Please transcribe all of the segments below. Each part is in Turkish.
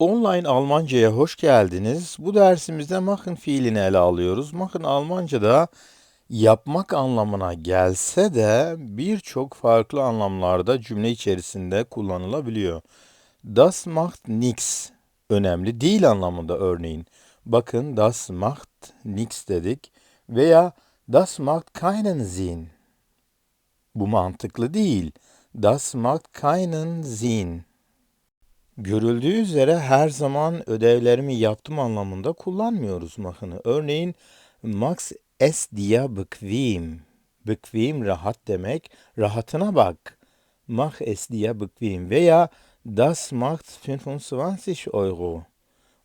Online Almanca'ya hoş geldiniz. Bu dersimizde machen fiilini ele alıyoruz. Machen Almanca'da yapmak anlamına gelse de birçok farklı anlamlarda cümle içerisinde kullanılabiliyor. Das macht nix önemli değil anlamında örneğin. Bakın das macht nix dedik veya das macht keinen Sinn. Bu mantıklı değil. Das macht keinen Sinn. Görüldüğü üzere her zaman ödevlerimi yaptım anlamında kullanmıyoruz mahını. Örneğin Max es dir bequem. Bequem rahat demek. Rahatına bak. Mach es dir bequem. Veya das macht 25 Euro.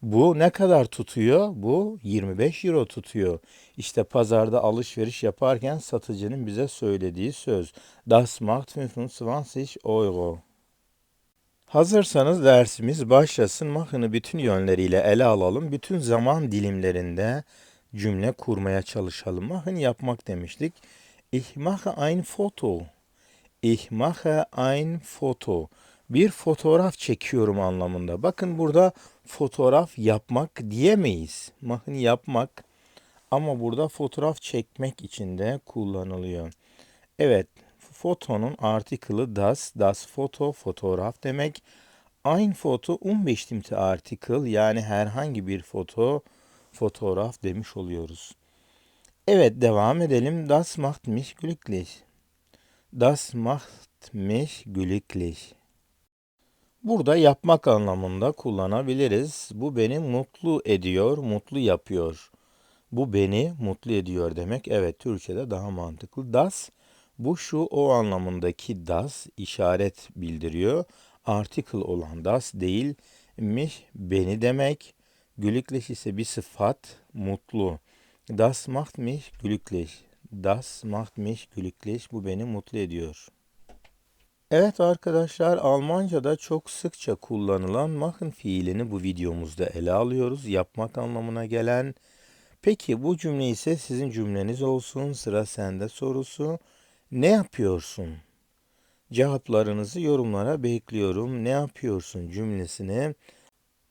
Bu ne kadar tutuyor? Bu 25 euro tutuyor. İşte pazarda alışveriş yaparken satıcının bize söylediği söz. Das macht 25 Euro. Hazırsanız dersimiz başlasın. Mach'ını bütün yönleriyle ele alalım. Bütün zaman dilimlerinde cümle kurmaya çalışalım. Mach'ın yapmak demiştik. Ich mache ein Foto. Ich mache ein Foto. Bir fotoğraf çekiyorum anlamında. Bakın burada fotoğraf yapmak diyemeyiz. Mach'ın yapmak ama burada fotoğraf çekmek için de kullanılıyor. Evet, fotonun artikılı das, das foto, fotoğraf demek. Ein foto unbestimmte artikel yani herhangi bir foto, fotoğraf demiş oluyoruz. Evet, devam edelim. Das macht mich glücklich. Das macht mich glücklich. Burada yapmak anlamında kullanabiliriz. Bu beni mutlu ediyor, mutlu yapıyor. Bu beni mutlu ediyor demek. Evet, Türkçe'de daha mantıklı. Das bu şu o anlamındaki das işaret bildiriyor. Article olan das değil. Mich beni demek. Glücklich ise bir sıfat mutlu. Das macht mich glücklich. Das macht mich glücklich. Bu beni mutlu ediyor. Evet arkadaşlar Almanca'da çok sıkça kullanılan machen fiilini bu videomuzda ele alıyoruz. Yapmak anlamına gelen. Peki bu cümle ise sizin cümleniz olsun. Sıra sende sorusu. Ne yapıyorsun? Cevaplarınızı yorumlara bekliyorum. Ne yapıyorsun cümlesini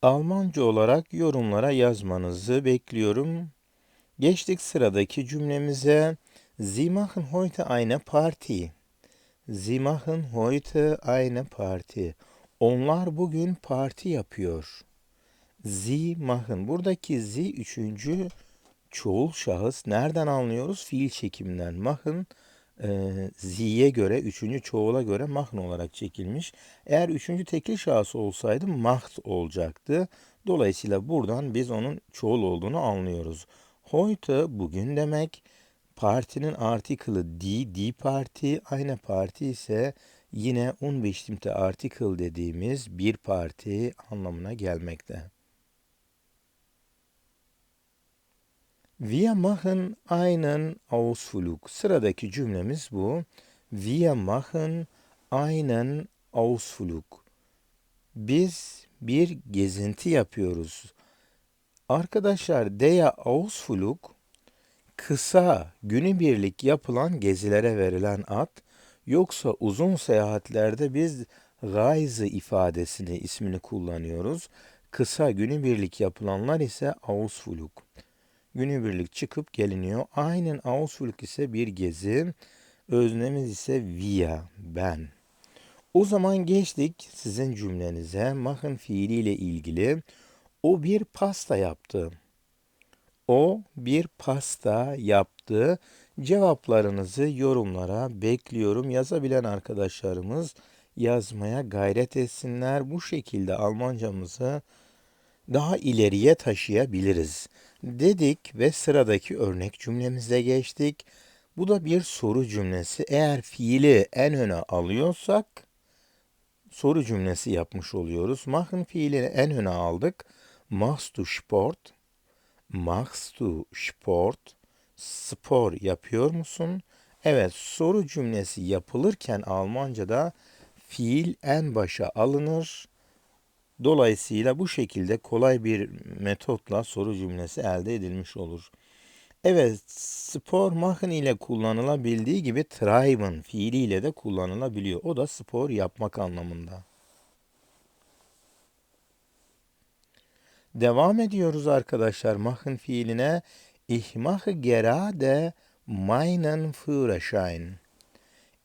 Almanca olarak yorumlara yazmanızı bekliyorum. Geçtik sıradaki cümlemize. Sie machen heute eine Party. Sie machen heute eine Party. Onlar bugün parti yapıyor. Sie machen. Buradaki sie üçüncü çoğul şahıs. Nereden anlıyoruz? Fiil çekiminden. Machen e, z'ye göre, üçüncü çoğula göre mahn olarak çekilmiş. Eğer üçüncü tekil şahıs olsaydı maht olacaktı. Dolayısıyla buradan biz onun çoğul olduğunu anlıyoruz. Heute bugün demek. Partinin artikılı die, die parti. Aynı parti ise yine unbestimmte artikel dediğimiz bir parti anlamına gelmekte. Wir machen einen Ausflug. Sıradaki cümlemiz bu. Wir machen einen Ausflug. Biz bir gezinti yapıyoruz. Arkadaşlar der Ausflug kısa günübirlik yapılan gezilere verilen ad yoksa uzun seyahatlerde biz Reise ifadesini ismini kullanıyoruz. Kısa günübirlik yapılanlar ise Ausflug günübirlik çıkıp geliniyor. Aynen Ausflug ise bir gezi. Öznemiz ise wir, ben. O zaman geçtik sizin cümlenize. Machen fiiliyle ilgili. O bir pasta yaptı. O bir pasta yaptı. Cevaplarınızı yorumlara bekliyorum. Yazabilen arkadaşlarımız yazmaya gayret etsinler. Bu şekilde Almancamızı daha ileriye taşıyabiliriz dedik ve sıradaki örnek cümlemize geçtik. Bu da bir soru cümlesi. Eğer fiili en öne alıyorsak soru cümlesi yapmış oluyoruz. Machen fiilini en öne aldık. Machst du Sport? Machst du Sport? Spor yapıyor musun? Evet, soru cümlesi yapılırken Almanca'da fiil en başa alınır Dolayısıyla bu şekilde kolay bir metotla soru cümlesi elde edilmiş olur. Evet, spor machen ile kullanılabildiği gibi treiben fiiliyle de kullanılabiliyor. O da spor yapmak anlamında. Devam ediyoruz arkadaşlar machen fiiline. Ich mache gerade meinen Führerschein.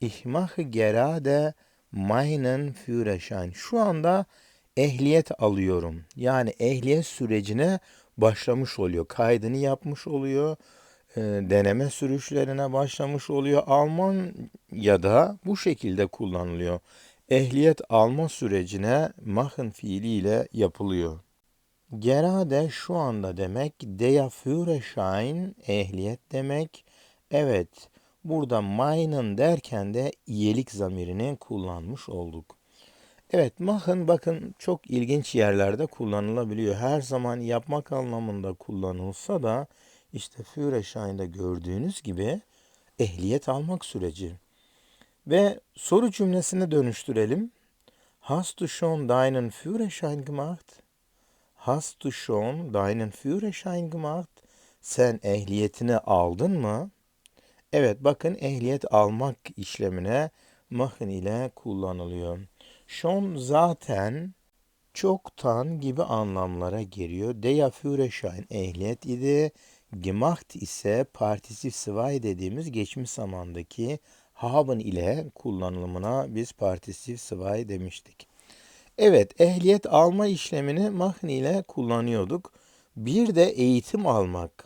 Ich mache gerade meinen Führerschein. Şu anda ehliyet alıyorum. Yani ehliyet sürecine başlamış oluyor. Kaydını yapmış oluyor. e, deneme sürüşlerine başlamış oluyor. Almanya'da bu şekilde kullanılıyor. Ehliyet alma sürecine machen fiiliyle yapılıyor. Gerade şu anda demek. Der Führerschein ehliyet demek. Evet. Burada meinen derken de iyelik zamirini kullanmış olduk. Evet, machen bakın çok ilginç yerlerde kullanılabiliyor. Her zaman yapmak anlamında kullanılsa da işte Führerschein'de gördüğünüz gibi ehliyet almak süreci. Ve soru cümlesine dönüştürelim. Hast du schon deinen Führerschein gemacht? Hast du schon deinen Führerschein gemacht? Sen ehliyetini aldın mı? Evet bakın ehliyet almak işlemine machen ile kullanılıyor. Schon zaten çoktan gibi anlamlara geliyor. Der Führerschein ehliyet idi. Gemacht ise partisif zwei dediğimiz geçmiş zamandaki haben ile kullanılımına biz partisif zwei demiştik. Evet, ehliyet alma işlemini machen ile kullanıyorduk. Bir de eğitim almak.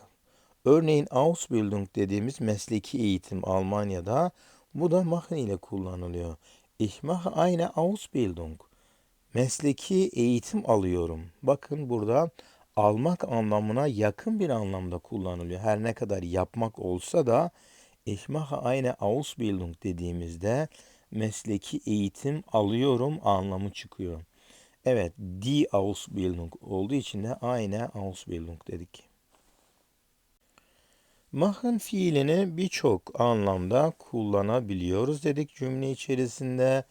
Örneğin Ausbildung dediğimiz mesleki eğitim Almanya'da bu da machen ile kullanılıyor. Ich mache eine Ausbildung. Mesleki eğitim alıyorum. Bakın burada almak anlamına yakın bir anlamda kullanılıyor. Her ne kadar yapmak olsa da ich mache eine Ausbildung dediğimizde mesleki eğitim alıyorum anlamı çıkıyor. Evet, die Ausbildung olduğu için de eine Ausbildung dedik. Machen fiilini birçok anlamda kullanabiliyoruz dedik cümle içerisinde.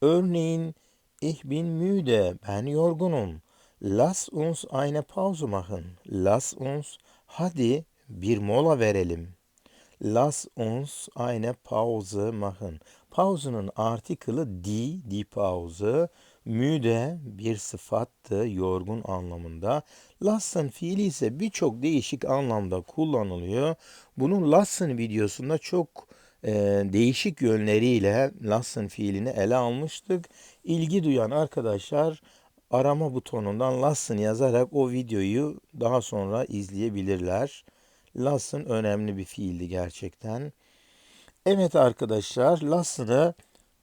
Örneğin ich bin müde, ben yorgunum. Lass uns eine Pause machen. Lass uns, hadi bir mola verelim. Lass uns eine Pause machen. Pause'nun artikılı die, die Pause. Müde bir sıfattı, yorgun anlamında. Lassen fiili ise birçok değişik anlamda kullanılıyor. Bunun lassen videosunda çok e, değişik yönleriyle lassen fiilini ele almıştık. İlgi duyan arkadaşlar arama butonundan lassen yazarak o videoyu daha sonra izleyebilirler. Lassen önemli bir fiildi gerçekten. Evet arkadaşlar, lassen'ı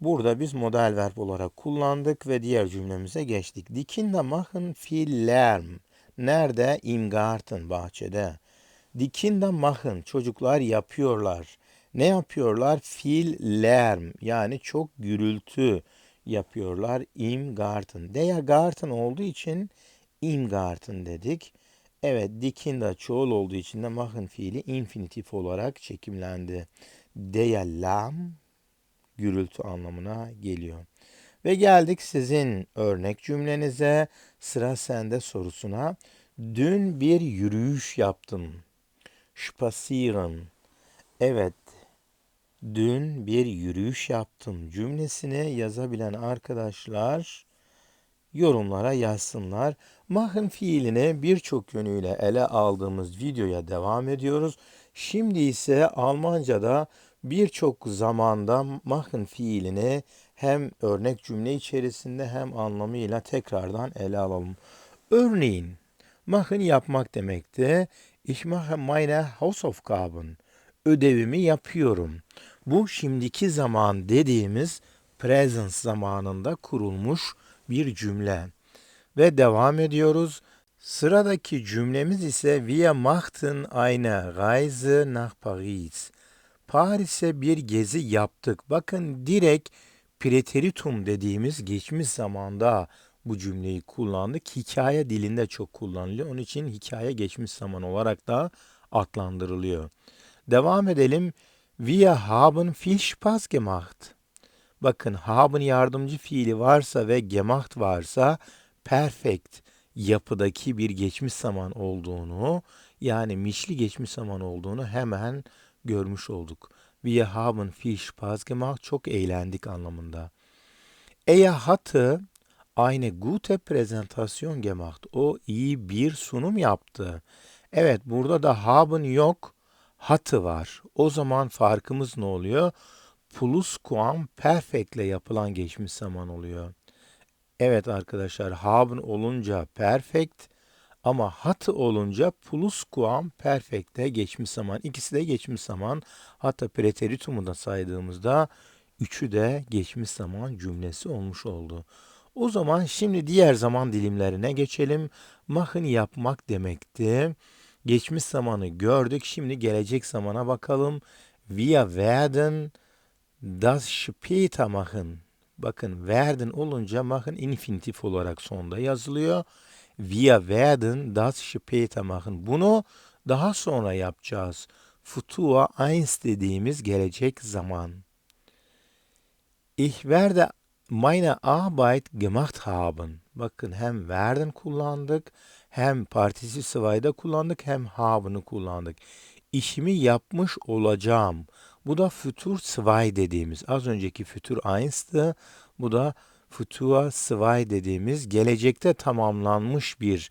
burada biz model verb olarak kullandık ve diğer cümlemize geçtik. Die Kinder machen viel Lärm. Nerede? Im Garten, bahçede. Die Kinder machen, çocuklar yapıyorlar. Ne yapıyorlar? Viel Lärm, yani çok gürültü yapıyorlar. Im Garten. Der Garten olduğu için im Garten dedik. Evet, die çoğul olduğu için de machen fiili infinitif olarak çekimlendi. Der Lärm gürültü anlamına geliyor. Ve geldik sizin örnek cümlenize. Sıra sende sorusuna. Dün bir yürüyüş yaptım. Spazieren. Evet. Dün bir yürüyüş yaptım cümlesini yazabilen arkadaşlar yorumlara yazsınlar. Machen fiilini birçok yönüyle ele aldığımız videoya devam ediyoruz. Şimdi ise Almanca'da birçok zamanda machen fiilini hem örnek cümle içerisinde hem anlamıyla tekrardan ele alalım. Örneğin, machen yapmak demekti. Ich mache meine Hausaufgaben. Ödevimi yapıyorum. Bu şimdiki zaman dediğimiz present zamanında kurulmuş bir cümle. Ve devam ediyoruz. Sıradaki cümlemiz ise Wir machten eine Reise nach Paris. Paris'e bir gezi yaptık. Bakın direkt preteritum dediğimiz geçmiş zamanda bu cümleyi kullandık. Hikaye dilinde çok kullanılıyor. Onun için hikaye geçmiş zaman olarak da adlandırılıyor. Devam edelim. Wir haben viel Spaß gemacht. Bakın haben yardımcı fiili varsa ve gemacht varsa perfect yapıdaki bir geçmiş zaman olduğunu yani mişli geçmiş zaman olduğunu hemen görmüş olduk. Wir haben viel Spaß gemacht. Çok eğlendik anlamında. Er hatte eine gute Präsentation gemacht. O iyi bir sunum yaptı. Evet, burada da haben yok, hatte var. O zaman farkımız ne oluyor? Pluscuamperfect ile yapılan geçmiş zaman oluyor. Evet arkadaşlar, haben olunca perfect ama hatte olunca pluscuamperfect'te geçmiş zaman. İkisi de geçmiş zaman. Hatta preteritumu da saydığımızda üçü de geçmiş zaman cümlesi olmuş oldu. O zaman şimdi diğer zaman dilimlerine geçelim. Machen yapmak demekti. Geçmiş zamanı gördük. Şimdi gelecek zamana bakalım. Wir werden das später machen. Bakın werden olunca machen infinitif olarak sonda yazılıyor. Wir werden das später machen. Bunu daha sonra yapacağız. Futur 1 dediğimiz gelecek zaman. Ich werde meine Arbeit gemacht haben. Bakın hem werden kullandık, hem partisip sıvayda kullandık, hem haben'ı kullandık. İşimi yapmış olacağım. Bu da futur 2 dediğimiz. Az önceki futur 1'tı. Bu da futur 2 dediğimiz gelecekte tamamlanmış bir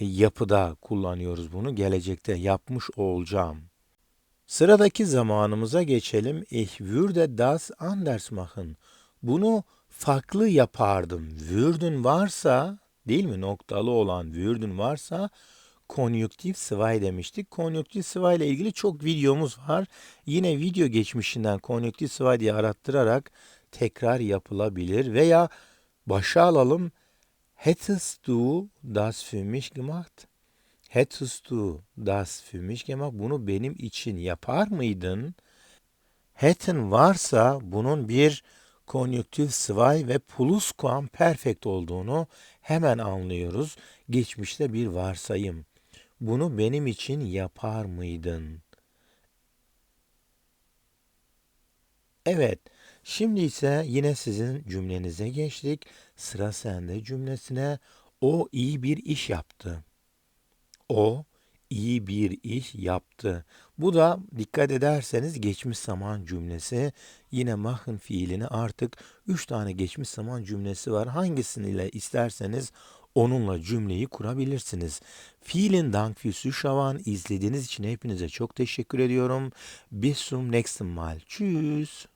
e, yapıda kullanıyoruz bunu. Gelecekte yapmış olacağım. Sıradaki zamanımıza geçelim. Ich würde das anders machen. Bunu farklı yapardım. Würden varsa, değil mi? Noktalı olan würden varsa konjüktif sıvay demiştik. Konjüktif sıvay ile ilgili çok videomuz var. Yine video geçmişinden konjüktif sıvay diye arattırarak tekrar yapılabilir. Veya başa alalım. Hättest du das für mich gemacht? Hättest du das für mich gemacht? Bunu benim için yapar mıydın? Hätten varsa bunun bir konjüktif sıvay ve pluscuamperfect olduğunu hemen anlıyoruz. Geçmişte bir varsayım. Bunu benim için yapar mıydın? Evet. Şimdi ise yine sizin cümlenize geçtik. Sıra sende cümlesine. O iyi bir iş yaptı. O iyi bir iş yaptı. Bu da dikkat ederseniz geçmiş zaman cümlesi. Yine machen fiilini artık 3 tane geçmiş zaman cümlesi var. Hangisiniyle isterseniz onunla cümleyi kurabilirsiniz. Vielen Dank fürs Zuschauen. İzlediğiniz için hepinize çok teşekkür ediyorum. Bis zum nächsten Mal. Tschüss.